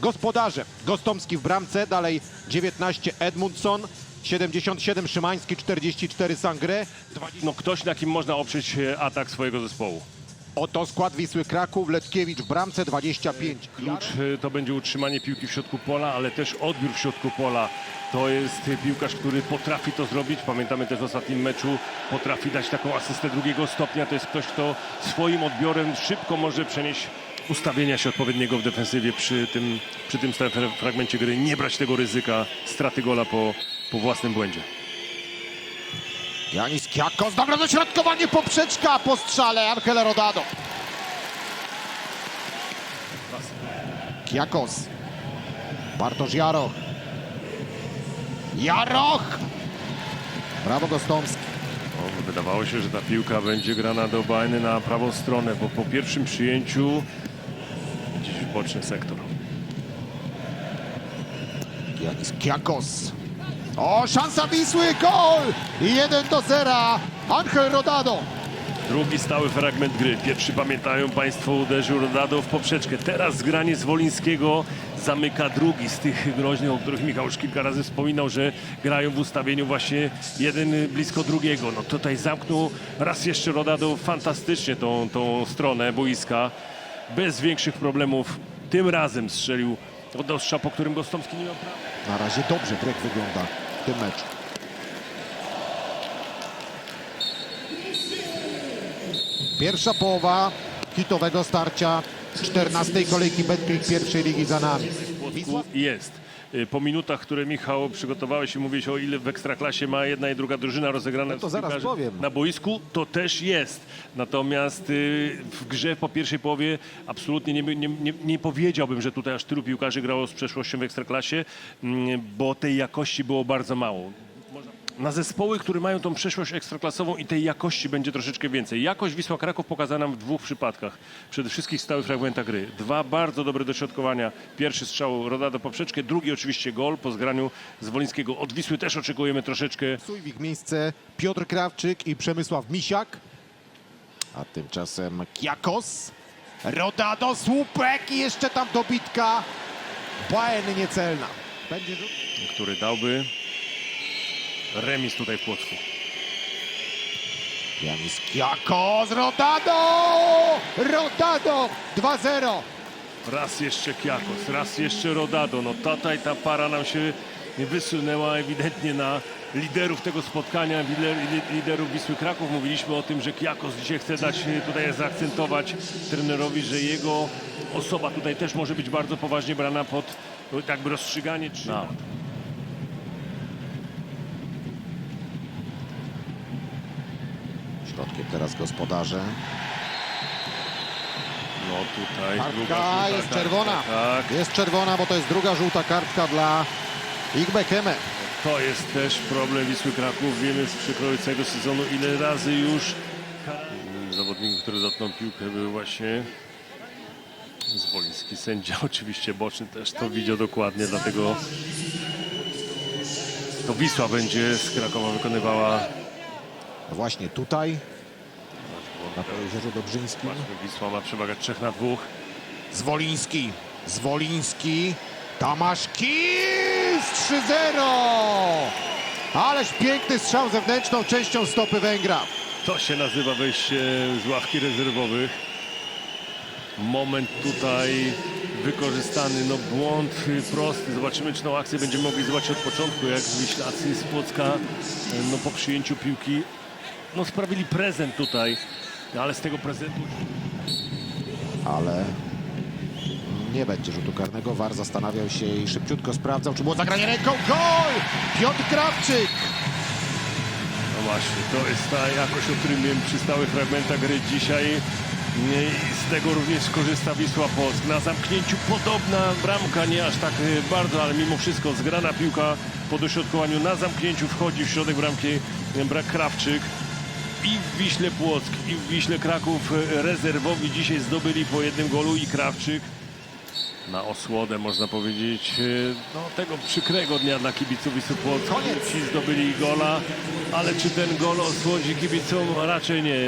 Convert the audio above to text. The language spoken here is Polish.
Gospodarze, Gostomski w bramce, dalej 19 Edmundson, 77 Szymański, 44 Sangre. No ktoś, na kim można oprzeć e, atak swojego zespołu. Oto skład Wisły Kraków, Letkiewicz w bramce, 25. Klucz e, to będzie utrzymanie piłki w środku pola, ale też odbiór w środku pola. To jest e, piłkarz, który potrafi to zrobić. Pamiętamy też w ostatnim meczu, potrafi dać taką asystę drugiego stopnia. To jest ktoś, kto swoim odbiorem szybko może przenieść ustawienia się odpowiedniego w defensywie przy tym, przy tym stałym fragmencie gry. Nie brać tego ryzyka straty gola po, po własnym błędzie. Janis Kiakos, dobre dośrodkowanie, poprzeczka po strzale, Angel Rodado. Kiakos, Bartosz Jaroch. Jaroch! Brawo Gostomski. No, wydawało się, że ta piłka będzie grana do Bajny na prawą stronę, bo po pierwszym przyjęciu boczny sektor. Janis Kiakos. O, szansa Wisły, gol! 1 do 0. Angel Rodado. Drugi stały fragment gry. Pierwszy, pamiętają Państwo, uderzył Rodado w poprzeczkę. Teraz zgranie z Wolińskiego zamyka drugi z tych groźnych, o których Michał już kilka razy wspominał, że grają w ustawieniu właśnie jeden blisko drugiego. No tutaj zamknął raz jeszcze Rodado fantastycznie tą, tą stronę boiska. Bez większych problemów. Tym razem strzelił od ostrza, po którym Gostomski nie miał prawa. Na razie dobrze Grek wygląda w tym meczu. Pierwsza połowa hitowego starcia 14 kolejki Betclic pierwszej ligi za nami. Jest. Y, Po minutach, które Michał przygotowałeś i mówiłeś o ile w Ekstraklasie ma jedna i druga drużyna rozegrane No to zaraz powiem. na boisku, to też jest. Natomiast y, w grze po pierwszej połowie absolutnie nie, nie, nie, nie powiedziałbym, że tutaj aż tylu piłkarzy grało z przeszłością w Ekstraklasie, mm, bo tej jakości było bardzo mało. Na zespoły, które mają tą przeszłość ekstraklasową i tej jakości będzie troszeczkę więcej. Jakość Wisła Kraków pokazana nam w dwóch przypadkach. Przede wszystkim w stałych fragmentach gry. Dwa bardzo dobre dośrodkowania. Pierwszy strzał Roda do poprzeczkę, drugi oczywiście gol po zgraniu z Wolińskiego. Od Wisły też oczekujemy troszeczkę w ich miejsce Piotr Krawczyk i Przemysław Misiak. A tymczasem Kiakos. Rodado, słupek i jeszcze tam dobitka. Błaen niecelna. Będzie który dałby remis tutaj w Płocku. Janis Kiakos, Rodado! Rodado! 2-0. Raz jeszcze Kiakos, raz jeszcze Rodado. No tutaj ta para nam się wysunęła ewidentnie na liderów tego spotkania, lider- li- liderów Wisły Kraków. Mówiliśmy o tym, że Kiakos dzisiaj chce dać tutaj zaakcentować trenerowi, że jego osoba tutaj też może być bardzo poważnie brana pod jakby rozstrzyganie. Czy... No. Środkiem teraz gospodarze. No tutaj druga Kartka jest kartka, czerwona. Tak, Jest czerwona, bo to jest druga żółta kartka dla Igbekeme. to jest też problem Wisły Kraków. Wiemy z przekrojącego sezonu ile razy już zawodnik, który dotknął piłkę był właśnie Zwoliński. Sędzia oczywiście boczny też to widział dokładnie, dlatego to Wisła będzie z Krakowa wykonywała Właśnie tutaj, na Jeziorze Dobrzyńskim. Wisła ma przewagę 3 na 2. Zwoliński, Zwoliński, Tomasz Kis 3-0! Ależ piękny strzał zewnętrzną częścią stopy Węgra. To się nazywa wejście z ławki rezerwowych. Moment tutaj wykorzystany, no błąd prosty. Zobaczymy, czy tą akcję będziemy mogli zobaczyć od początku, jak Wiślacy z Płocka no, po przyjęciu piłki no, sprawili prezent tutaj, ale z tego prezentu Ale nie będzie rzutu karnego. War zastanawiał się i szybciutko sprawdzał, czy było zagranie ręką. Gol! Piotr Krawczyk! No właśnie, to jest ta jakość, o której miałem przy stałych fragmentach gry dzisiaj. I Z tego również korzysta Wisła Płock. Na zamknięciu podobna bramka, nie aż tak y, bardzo, ale mimo wszystko zgrana piłka po dośrodkowaniu na zamknięciu wchodzi w środek bramki y, brak Krawczyk. I w Wiśle Płock, i w Wiśle Kraków rezerwowi dzisiaj zdobyli po jednym golu i Krawczyk na osłodę, można powiedzieć, y, no, tego przykrego dnia dla kibiców Wisły Płock. Ci zdobyli gola, ale czy ten gol osłodzi kibicom? Raczej nie.